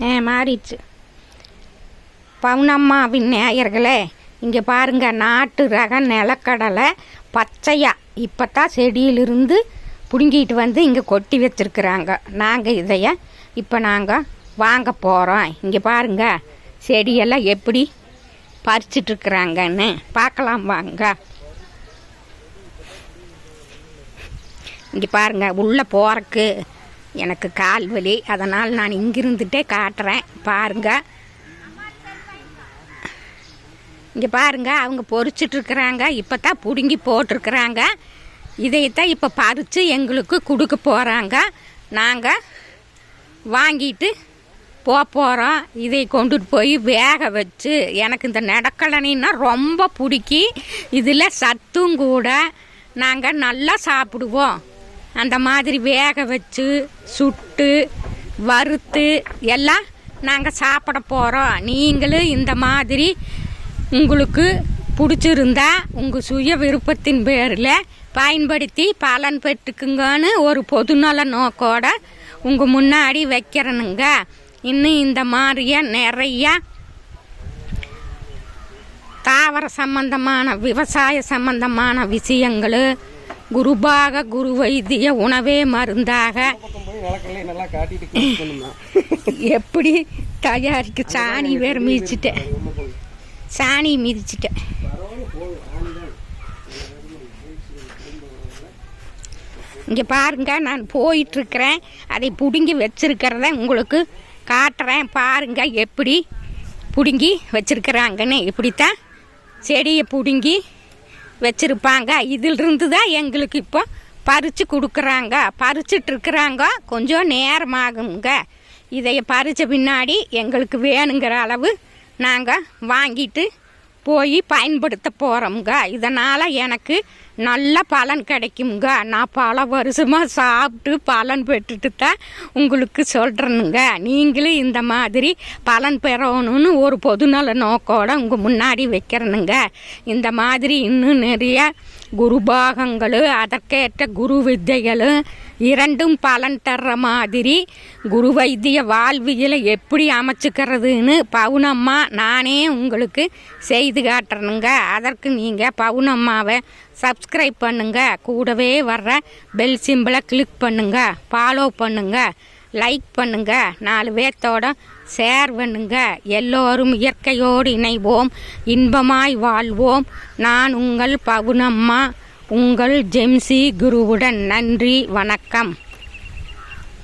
ஆ மாறிடுச்சு பவுனம்மாவின் நேயர்களே இங்கே பாருங்க நாட்டு ரக நிலக்கடலை பச்சையா. இப்போ தான் செடியிலிருந்து பிடுங்கிட்டு வந்து இங்கே கொட்டி வச்சுருக்குறாங்க. நாங்கள் இதைய இப்போ நாங்கள் வாங்க போகிறோம் இங்கே பாருங்க செடியெல்லாம் எப்படி பறிச்சிட்ருக்குறாங்கன்னு. பார்க்கலாம் வாங்க. இங்கே பாருங்க உள்ளே போகிறக்கு எனக்கு கால் வலி. அதனால் நான் இங்கிருந்துட்டே காட்டுறேன். பாருங்க. இங்கே பாருங்க. அவங்க பொறிச்சிட்ருக்குறாங்க. இப்போ தான் பிடுங்கி போட்டிருக்குறாங்க இதைத்தான் இப்போ பறித்து எங்களுக்கு கொடுக்க போகிறாங்க நாங்கள் வாங்கிட்டு போக போகிறோம் இதை கொண்டுட்டு போய் வேக வச்சு எனக்கு இந்த நடக்கலனின்னா ரொம்ப பிடிக்கி. இதில் சத்தும் கூட நாங்கள் நல்லா சாப்பிடுவோம். அந்த மாதிரி வேக வச்சு சுட்டு வறுத்து எல்லாம் நாங்கள் சாப்பிட போகிறோம் நீங்களும் இந்த மாதிரி உங்களுக்கு பிடிச்சிருந்தா உங்கள் சுய விருப்பத்தின் பேரில் பயன்படுத்தி பலன் பெற்றுக்குங்கன்னு ஒரு பொதுநல நோக்கோட உங்கள் முன்னாடி வைக்கிறனுங்க. இன்னும் இந்த மாதிரியே நிறையா தாவர சம்பந்தமான விவசாய சம்பந்தமான விஷயங்கள் குருபாக குரு வைத்திய உணவே மருந்தாக. எப்படி தயாரிக்க சாணி வேற மிதிச்சிட்டேன். சாணி மிதிச்சிட்டேன். இங்கே பாருங்க நான் போயிட்டுருக்கிறேன். அதை பிடுங்கி வச்சிருக்கிறத உங்களுக்கு காட்டுறேன். பாருங்க எப்படி பிடுங்கி வச்சிருக்கிறாங்கன்னு. இப்படித்தான் செடியை பிடுங்கி வச்சுருப்பாங்க. இதிலிருந்து தான் எங்களுக்கு இப்போ பறித்து கொடுக்குறாங்க. பறிச்சிட்ருக்குறாங்க. கொஞ்சம் நேரமாகுங்க. இதை பறித்த பின்னாடி எங்களுக்கு வேணுங்கிற அளவு நாங்கள் வாங்கிட்டு போய் பயன்படுத்த போகிறோம்ங்க இதனால் எனக்கு நல்ல பலன் கிடைக்குங்க நான் பல வருஷமாக சாப்பிட்டு பலன் பெற்றுட்டு தான் உங்களுக்கு சொல்கிறேனுங்க நீங்களும் இந்த மாதிரி பலன் பெறணும்னு ஒரு பொதுநல நோக்கோடு உங்கள் முன்னாடி வைக்கிறேனுங்க. இந்த மாதிரி இன்னும் நிறைய குருபாகங்களும் அதற்கேற்ற குரு வித்தைகளும் இரண்டும் பலன் தர்ற மாதிரி குரு வைத்திய வாழ்வியலை எப்படி அமைச்சுக்கிறதுன்னு பவுனம்மா நானே உங்களுக்கு செய்து காட்டுறேனுங்க. அதற்கு நீங்கள் பவுனம்மாவை சப்ஸ்கிரைப் பண்ணுங்க. கூடவே வர்ற பெல் சிம்பிளை கிளிக் பண்ணுங்க. ஃபாலோ பண்ணுங்க. லைக் பண்ணுங்க. நாலு பேர்த்தோட ஷேர் பண்ணுங்க. எல்லோரும் இயற்கையோடு இணைவோம். இன்பமாய் வாழ்வோம். நான் உங்கள் பவுனம்மா. உங்கள் ஜெம்சி குருவுடன். நன்றி. வணக்கம்.